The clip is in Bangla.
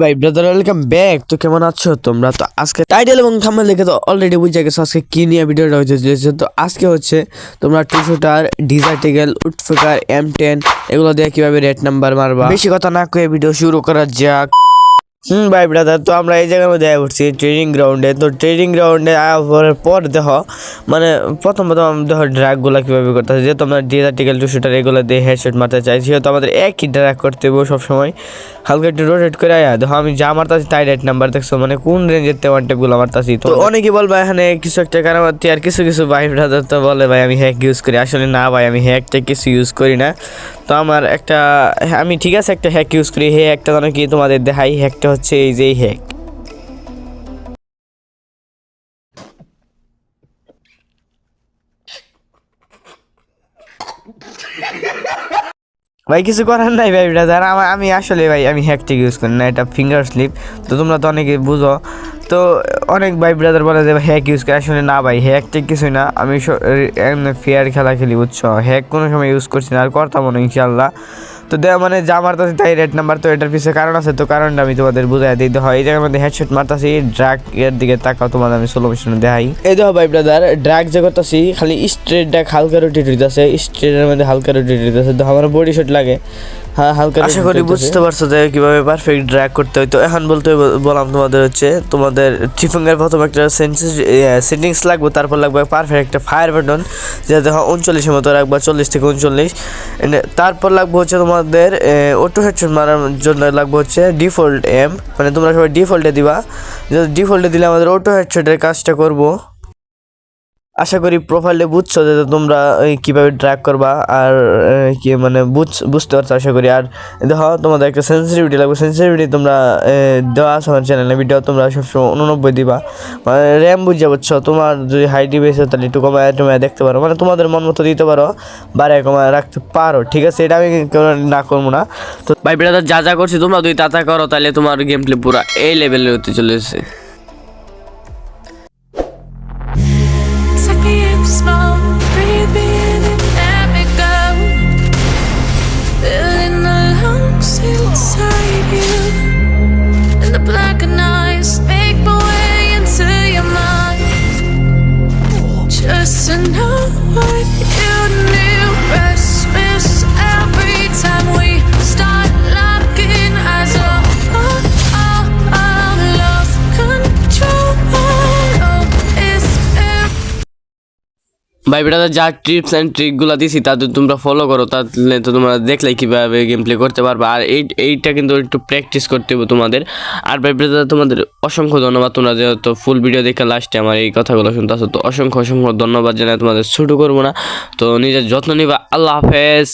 ভাই ব্রাদার ওয়েলকাম ব্যাক তো কেমন আছো? তোমরা তো আজকে টাইটেল এবং থাম্বনেল দেখে তো অলরেডি বুঝে গেছো আজকে কি নিয়ে ভিডিওটা হয়েছে তো আজকে হচ্ছে তোমরা two shooter desert eagle woodpecker M ten এগুলো দিয়ে কীভাবে রেট নাম্বার মারবা। বেশি কথা না কয়ে ভিডিও শুরু করা যাক। হুম ভাই ব্রাদার তো আমরা এই জায়গার মধ্যে পড়ছি ট্রেনিং গ্রাউন্ডে তো ট্রেনিং গ্রাউন্ডে আয়া পর দেখো মানে প্রথম প্রথম দেখো ড্রাগগুলো কীভাবে করতে হয় যেহেতু আমরা ডিজার্টিক্যাল টু শুটার এগুলো দিয়ে হেডশট মারতে চাই সেহেতু আমাদের একই ড্রাগ করতে হবে সবসময়। হালকা একটু রোটেট করে আয়া। দেখো আমি যা মারতাছি তাই রেট নাম্বার দেখছ মানে কোন রেঞ্জের তেমন টেপগুলো মারতাছি। তো অনেকে বলবে এখানে কিছু একটা কারামাতি আর কিছু কিছু ভাই ব্রাদার তো বলে ভাই আমি হ্যাক ইউজ করি। আসলে না ভাই আমি হ্যাকটা কিছু ইউজ করি না। তো আমার একটা আমি ঠিক আছে একটা হ্যাক ইউজ করি। হে একটা যেন কি তোমাদের দেখাই? হ্যাকটা হচ্ছে এই যে হ্যাক। ভাই, কিছু করার নাই ভাই ব্রাদার আমার আমি আসলে ভাই, আমি হ্যাকটিক ইউজ করি না, এটা ফিঙ্গার স্লিপ তো তোমরা তো অনেকে বুঝো। তো অনেক ভাই ব্রাদার বলে যে হ্যাক ইউজ করে। আসলে না ভাই, হ্যাক কিছুই না। আমি ফেয়ার খেলা খেলি, বুঝছ? হ্যাক কোনো সময় ইউজ করছি না। আর করতাম না ইনশাল্লাহ তো দেওয়া মানে যা মারতাছি তাই রেড নাম্বার তো এটার পিছনে কারণ আছে তো কারণটা আমি তোমাদের বুঝাই দিতে হয়। এই জায়গার মধ্যে হেডশট মারতাছি ড্রাগ এর দিকে তাকাও তোমাদের আমি সোলো মিশনে দেখাই। এই দেখো ভাই ব্রাদার ড্রাগ যে করতাছি খালি স্ট্রেট ড্রাগ হালকা রোটেট হইতাছে স্ট্রেটের মধ্যে হালকা রোটেট হইতাছে। তো আমার বডি শট লাগে হ্যাঁ হালকা আশা করি বুঝতে পারছ যে কীভাবে পারফেক্ট ড্র্যাগ করতে হয়। তো এখন বলতে বললাম তোমাদের হচ্ছে তোমাদের থ্রি ফিঙ্গার প্রথম একটা সেটিংস লাগবে তারপর লাগবে পারফেক্ট একটা ফায়ার বাটন যাতে উনচল্লিশের মতো রাখবা চল্লিশ থেকে উনচল্লিশ। তারপর লাগবে হচ্ছে তোমাদের অটো হেডশট মারার জন্য লাগবে হচ্ছে ডিফল্ট এম মানে তোমরা সবাই ডিফল্টে দিবা। যদি ডিফল্টে দিলে আমাদের অটো হেডশটের কাজটা করব। আশা করি প্রোফাইলে বুঝছ যে তোমরা কীভাবে ট্র্যাক করবা আর কি মানে বুঝ, বুঝতে পারছ আশা করি। আর দেখো, তোমাদের একটা সেন্সিটিভিটি লাগবে। সেন্সিটিভিটি তোমরা দেওয়া আছে আমার চ্যানেলে ভিডিও তোমরা সবসময় উননব্বই দিবা। মানে র্যাম বুঝে বুঝছ, তোমার যদি হাই ডিভাইস তাহলে একটু কমায়, টমায় দেখতে পারো। মানে তোমাদের মন মতো দিতে পারো, বাড়ায় কমায় রাখতে পারো, ঠিক আছে? এটা আমি না করব না। তো ভাই ব্রাদার যা যা করছি তোমরা তা তা করো, তাহলে তোমার গেম প্লে পুরো এই লেভেলের হতে চলেছে। Just to know what ভাই বেটাদের যা টিপস অ্যান্ড ট্রিকগুলো দিছি, তা তোমরা ফলো করো তাহলে তো তোমরা দেখলে কীভাবে গেম প্লে করতে পারবে। আর এই, এইটা কিন্তু একটু প্র্যাকটিস করতে হবে তোমাদের। আর ভাই দাদা তোমাদের অসংখ্য ধন্যবাদ, তোমরা যেহেতু ফুল ভিডিও দেখে লাস্টে আমার এই কথাগুলো শুনতে আসো তো অসংখ্য অসংখ্য ধন্যবাদ জানাই তোমাদের শুরু করব না। তো নিজের যত্ন নিবা, আল্লাহ হাফেজ।